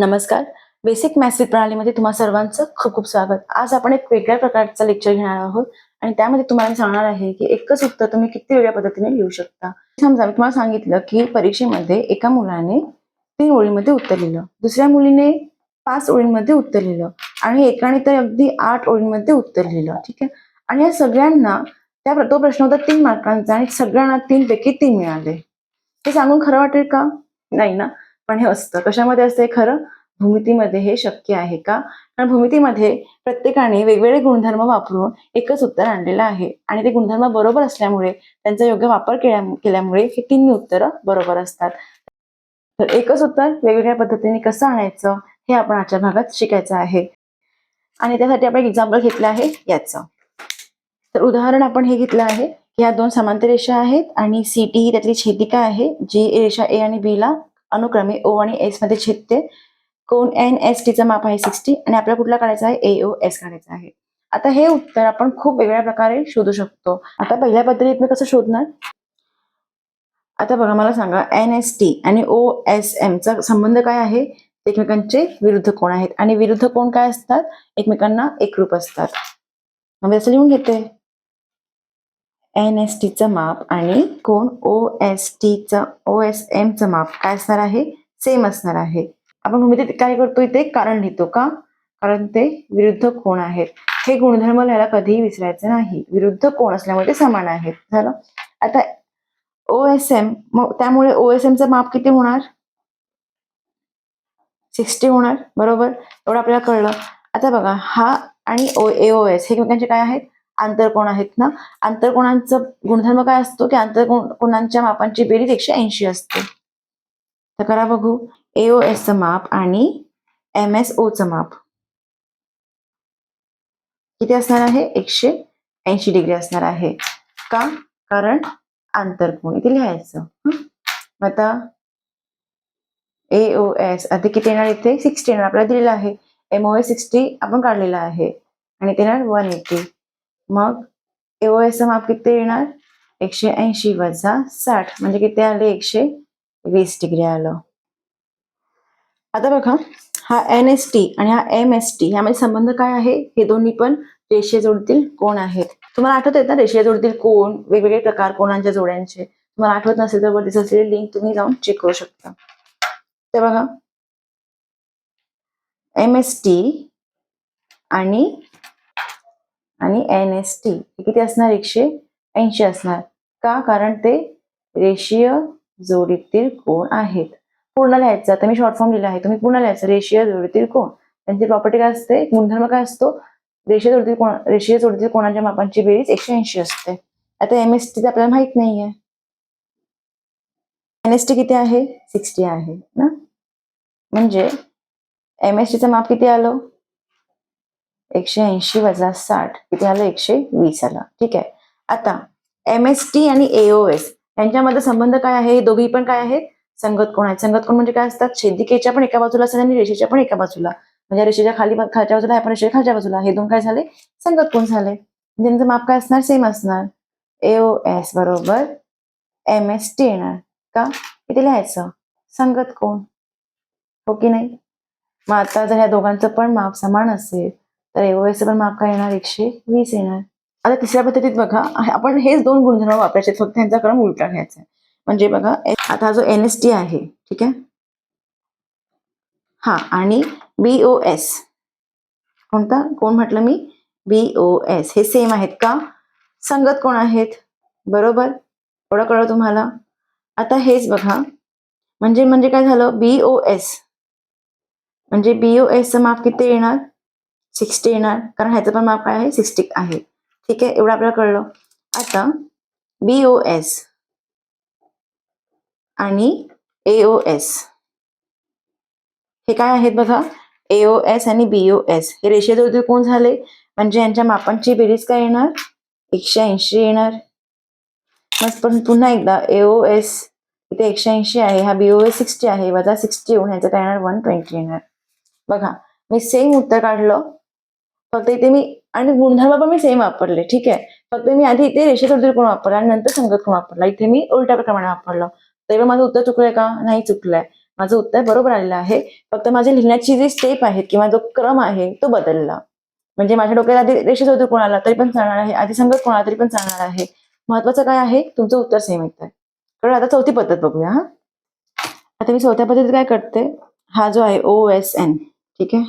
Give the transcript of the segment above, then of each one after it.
नमस्कार. Basic maths प्रणालीमध्ये तुम्हा सर्वांचं खूप खूप स्वागत. आज आपण एक वेगळ्या प्रकारचा लेक्चर घेणार आहोत आणि त्यामध्ये तुम्हाला मी सांगणार आहे की एकच उत्तर तुम्ही किती वेगळ्या पद्धतीने लिहू शकता. समजा मी तुम्हाला सांगितलं की परीक्षेमध्ये एका मुलाने तीन ओळीमध्ये उत्तर लिहिलं. दुसऱ्या मुलीने पाच ओळींमध्ये उत्तर लिहिलं. आणि एकाने तर अगदी आठ ओळींमध्ये उत्तर लिहिलं. ठीक आहे? आणि या सगळ्यांना त्या तो प्रश्न होता तीन मार्कांचा आणि सगळ्यांना तीन पैकी तीन मिळाले. हे सांगून खरं वाटेल का? नाही ना? पण हे असतं. कशामध्ये असतं हे खरं? भूमितीमध्ये हे शक्य आहे का? कारण भूमितीमध्ये प्रत्येकाने वेगवेगळे गुणधर्म वापरून एकच उत्तर आणलेलं आहे. आणि ते गुणधर्म बरोबर असल्यामुळे त्यांचा योग्य वापर केल्या केल्यामुळे हे तिन्ही उत्तरं बरोबर असतात. तर एकच उत्तर वेगवेगळ्या पद्धतीने कसं आणायचं हे आपण आजच्या भागात शिकायचं आहे. आणि त्यासाठी आपण एक्झाम्पल घेतलं आहे याचं. तर उदाहरण आपण हे घेतलं आहे. या ह्या दोन समांतर रेषा आहेत आणि सी टी ही त्यातली छेदिका आहे जी रेषा ए आणि बी ला अनुक्रमे ओ आणि एसमध्ये छेदते. कोण एन एस टीचं माप आहे सिक्स्टी आणि आपल्याला कुठला काढायचा आहे? ए ओ एस काढायचा आहे. आता हे उत्तर आपण खूप वेगळ्या प्रकारे शोधू शकतो. आता पहिल्या पद्धतीत मी कसं शोधणार? आता बघा मला सांगा एन एस टी आणि ओ एस एम चा संबंध काय आहे? एकमेकांचे विरुद्ध कोण आहेत? आणि विरुद्ध कोण काय असतात? एकमेकांना एकरूप असतात. मग असं लिहून घेते. एन एस टीचं माप आणि कोण ओ एस टीचं ओ एस एमचं माप काय असणार आहे? सेम असणार आहे. आपण भूमितीत काय करतो इथे? कारण लिहितो का? कारण ते विरुद्ध कोण आहेत? हे गुणधर्म लिहायला कधीही विसरायचं नाही. विरुद्ध कोण असल्यामुळे ते समान आहेत. झालं? आता ओ एस एम मग त्यामुळे ओ एस एमचं माप किती होणार? सिक्स्टी होणार. बरोबर? एवढं आपल्याला कळलं. आता बघा हा आणि ओ ए ओ एस हे एकमेकांचे काय आहेत? आंतरकोण आहेत ना? आंतरकोणांचा गुणधर्म काय असतो की आंतरकोणांच्या मापांची बेरीज एकशे ऐंशी असते. तर करा बघू. एओ चं माप आणि एम एस चं माप. किती असणार आहे? एकशे ऐंशी डिग्री असणार आहे. का? कारण आंतरकोण इथे लिहायचं. आता एओ एस आता किती येणार इथे? सिक्स्टी येणार. आपल्याला दिलेलं आहे. एमओ एस सिक्स्टी आपण काढलेला आहे. आणि ते येणार वन एटी मग एओ चं माप किती येणार? एकशे ऐंशी वजा साठ. म्हणजे किती आले? एकशे वीस डिग्री आलं. आता बघा हा एन एस टी आणि हा एम एस टी यामध्ये संबंध काय आहे? हे दोन्ही पण रेषे जोडतील कोण आहेत? तुम्हाला आठवत आहेत ना रेषे जोडतील कोण? वेगवेगळे प्रकार कोणांच्या जोड्यांचे. तुम्हाला आठवत नसेल तर वरती असलेली लिंक तुम्ही जाऊन चेक करू शकता. ते बघा एम एस टी आणि आणि एन एस टी हे किती असणार? एकशे ऐंशी असणार. का? कारण ते रेषीय जोडीतील कोण आहेत. पूर्ण लिहायचं. आता मी शॉर्ट फॉर्म लिहिला आहे. तुम्ही पूर्ण लिहायचं. रेषीय जोडीतील कोण त्यांची प्रॉपर्टी काय असते? गुणधर्म काय असतो? रेषीय जोडीतील कोण रेषीय जोडीतील कोणाच्या मापांची बेरीज एकशे ऐंशी असते. आता एम एस टी आपल्याला माहीत नाहीये. एन एस टी किती आहे? सिक्स्टी आहे. ना? म्हणजे एम एस टीचं माप किती आलं? एकशे ऐंशी वजा साठ किती आलं? एकशे वीस आलं. ठीक आहे. आता एम एस टी आणि एओएस यांच्यामध्ये संबंध काय आहे? हे दोघी पण काय आहेत? संगत कोण आहेत? संगत कोण म्हणजे काय असतात? छेदिकेच्या पण एका बाजूला असतात आणि रेषेच्या पण एका बाजूला. म्हणजे रेषेच्या खाली खालच्या बाजूला आपण पण रेषेच्या खालच्या बाजूला. हे दोन काय झाले? संगत कोण झाले? म्हणजे त्यांचं माप काय असणार? सेम असणार. एओ एस बरोबर. एम एस टी येणार. का? इथे लिहायचं? संगत कोण? हो की नाही? मग आता जर ह्या दोघांचं पण माप समान असेल तर एओएस पण माप काय येणार एकशे वीस येणार. आता तिसऱ्या पद्धतीत बघा आपण हेच दोन गुणधर्म वापरायचे फक्त त्यांचा क्रम उलटा घ्यायचा आहे. म्हणजे बघा आता हा जो एन एस टी आहे ठीक आहे? हा आणि बीओ एस कोणता? कोण म्हटलं मी? बीओ एस हे सेम आहेत का? संगत कोण आहेत? बरोबर? एवढं कळलं तुम्हाला? आता हेच बघा. म्हणजे म्हणजे काय झालं? बीओ एस म्हणजे बीओ एसचं माप किती येणार? सिक्स्टी येणार. कारण ह्याचं पण माप काय आहे? सिक्स्टी आहे. ठीक आहे? एवढं आपल्याला कळलं. आता बीओ एस आणि एओ एस हे काय आहेत बघा? एओ एस आणि बीओ एस हे रेषीय जोडीतील कोण झाले? म्हणजे यांच्या मापांची बेरीज काय येणार? एकशे ऐंशी येणार. मग पण पुन्हा एकदा एओ एस इथे एकशे ऐंशी आहे. हा बीओ एस सिक्स्टी आहे. वजा सिक्स्टी येऊन ह्याचं काय येणार? वन ट्वेंटी येणार. बघा. मी सेम उत्तर काढलं. फक्त इथे मी आणि गुणधर्म पण मी सेम वापरले ठीक आहे? फक्त मी आधी इथे रेषेचा जोडीतील कोण वापरला आणि नंतर संगत कोण वापरला? इथे मी उलट्या प्रमाणे वापरलं. तेव्हा माझं उत्तर चुकलंय का? नाही चुकलंय. माझं उत्तर बरोबर आलेलं आहे. फक्त माझी लिहिण्याची जी स्टेप आहेत किंवा जो क्रम आहे तो बदलला. म्हणजे माझ्या डोक्यात आधी रेषेचा उत्तर कोणाला तरी पण चालणार आहे. आधी संगत कोणाला तरी पण चालणार आहे. महत्वाचं काय आहे? तुमचं उत्तर सेम येत आहे कारण आता चौथी पद्धत बघूया हा. आता मी चौथ्या पद्धतीत काय करते? हा जो आहे ओ एस एन ठीक आहे?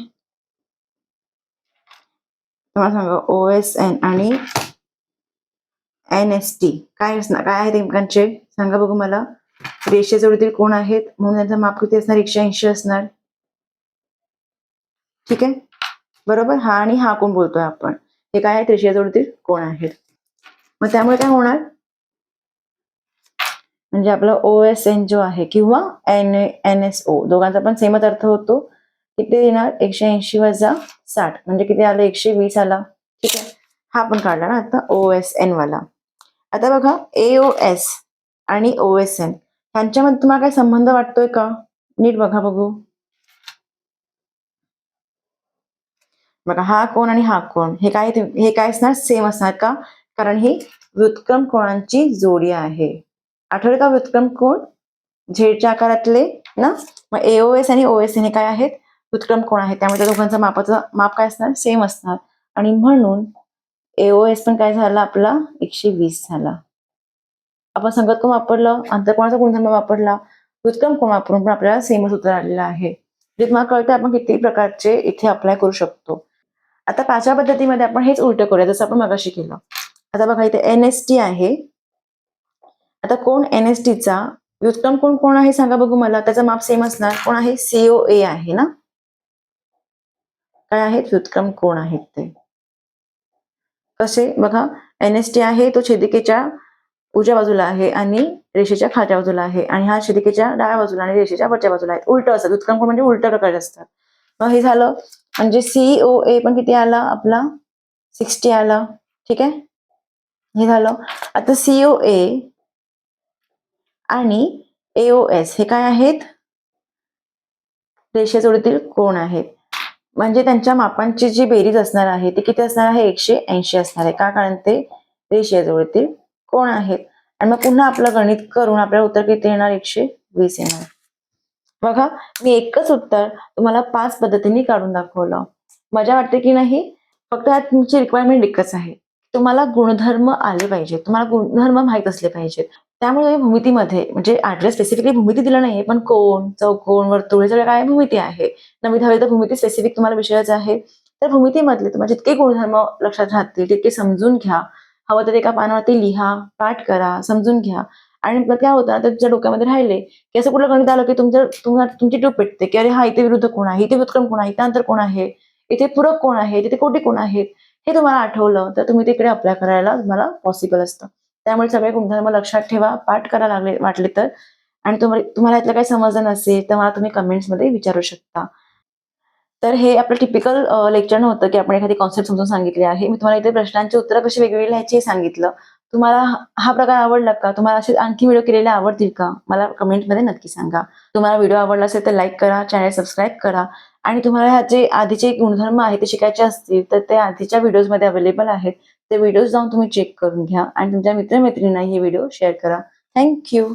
तुम्हाला सांगा ओ एस एन आणि एन एस टी काय असणार काय आहेत एकमेकांचे सांगा बघू मला रेषे जोडीतील कोण आहेत म्हणून त्यांचं माप किती असणार एकशे ऐंशी असणार ठीक आहे बरोबर हा आणि हा कोण बोलतोय आपण हे काय आहेत रेषे जोडीतील कोण आहेत मग त्यामुळे काय होणार म्हणजे आपला ओ एस एन जो आहे किंवा एन एन एस ओ दोघांचा पण सेमच अर्थ होतो किती येणार एकशे ऐंशी वजा साठ. म्हणजे किती आलं? एकशे वीस आला. ठीक आहे. हा पण काढला ना आता ओ एस एन वाला. आता बघा ए ओ एस आणि ओ एस एन ह्यांच्यामध्ये तुम्हाला काय संबंध वाटतोय का? नीट बघा बघू. बघा हा कोण आणि हा कोण. हे काय हे काय असणार? सेम असणार का? कारण ही व्युत्क्रम कोणांची जोडी आहे? आठवले का व्युत्क्रम कोण? झेडच्या आकारातले ना? मग एओएस आणि ओएस हे काय आहेत? व्युत्क्रम कोण आहे? त्यामुळे त्या दोघांचं मापाचं माप काय असणार? सेम असणार. आणि म्हणून एओएस पण काय झाला? आपला एकशे वीस झाला. आपण संगत कोण वापरलं? अंतरकोणाचा गुणधर्म वापरला? व्युत्क्रम कोण वापरून पण आपल्याला सेमच उत्तर आलेलं आहे. जे तुम्हाला कळतं आपण किती प्रकारचे इथे अप्लाय करू शकतो. आता पाचव्या पद्धतीमध्ये आपण हेच उलट करूया. जसं आपण मगाशी केलं. आता बघा इथे एन एस टी आहे. आता कोण एन एस टीचा व्युत्क्रम कोण कोण आहे? सांगा बघू मला. त्याचा माप सेम असणार. कोण आहे? सीओ ए आहे ना? काय आहेत? व्युत्क्रम कोण आहेत ते? कसे? बघा एन एस टी आहे तो छेदिकेच्या उजव्या बाजूला आहे आणि रेषेच्या खालच्या बाजूला आहे. आणि हा छेदिकेच्या डाव्या बाजूला आणि रेषेच्या वरच्या बाजूला आहे उलट असतात. व्युत्क्रम कोण म्हणजे उलट प्रकारचे असतात. मग हे झालं. म्हणजे सीओ ए पण किती आला? आपला सिक्स्टी आला. ठीक आहे? हे झालं. आता सीओ ए आणि एओएस हे काय आहेत? रेषेजोडीतील कोण आहेत? म्हणजे त्यांच्या मापांची जी बेरीज असणार आहे ती किती असणार आहे? एकशे ऐंशी असणार आहे. का? कारण ते रेषेजोडीतील कोण आहेत? आणि मग पुन्हा आपलं गणित करून आपल्याला उत्तर किती येणार? एकशे वीस येणार. बघा मी एकच उत्तर तुम्हाला पाच पद्धतीने काढून दाखवलं. मजा वाटते की नाही? फक्त यात तुमची रिक्वायरमेंट एकच आहे. तुम्हाला गुणधर्म आले पाहिजेत. तुम्हाला गुणधर्म माहीत असले पाहिजेत. त्यामुळे भूमितीमध्ये म्हणजे ऍड्रेस स्पेसिफिकली भूमिती दिलं नाहीये पण कोण चौकोन वर्तुळ सगळं काय भूमिती आहे? नवी दहावी तर भूमिती स्पेसिफिक तुम्हाला विषयच आहे. तर भूमितीमधले तुम्हाला जितके गुणधर्म लक्षात राहतील तितके समजून घ्या. हवं तर एका पानावरती लिहा पाठ करा समजून घ्या. आणि काय होतं तर तुमच्या डोक्यामध्ये राहिले की असं कुठलं गणित आलं की तुमचं तुम्हाला तुमची टूप पेटते की अरे हा इथे विरुद्ध कोण आहे इथे व्युत्क्रम कोण आहे इथे अंतर कोण आहे इथे पूरक कोण आहे तिथे कोटी कोण आहेत हे तुम्हाला आठवलं तर तुम्ही तिकडे अप्लाय करायला तुम्हाला पॉसिबल असतं. त्यामुळे सगळे गुणधर्म लक्षात ठेवा पाठ करा लागले वाटले तर. आणि तुम्हाला तुम्हाला यातलं काही समजलं नसेल तर मला तुम्ही कमेंट्समध्ये विचारू शकता. तर हे आपलं टिपिकल लेक्चर नव्हतं की आपण एखादी कॉन्सेप्ट समजून सांगितली आहे. मी तुम्हाला इथे प्रश्नांची उत्तरं कशी वेगवेगळी लिहायची हे सांगितलं. तुम्हाला हा प्रकार आवडला का? तुम्हाला असे आणखी व्हिडिओ केलेले आवडतील का? मला कमेंटमध्ये नक्की सांगा. तुम्हाला व्हिडिओ आवडला असेल तर लाईक करा चॅनल सबस्क्राईब करा. आणि तुम्हाला ह्याचे आधीचे गुणधर्म आहेत ते शिकायचे असतील तर ते आधीच्या व्हिडिओजमध्ये अवेलेबल आहेत. ते व्हिडिओज जाऊन तुम्ही चेक करून घ्या. आणि तुमच्या मित्रमैत्रिणींना हे व्हिडिओ शेअर करा. थँक्यू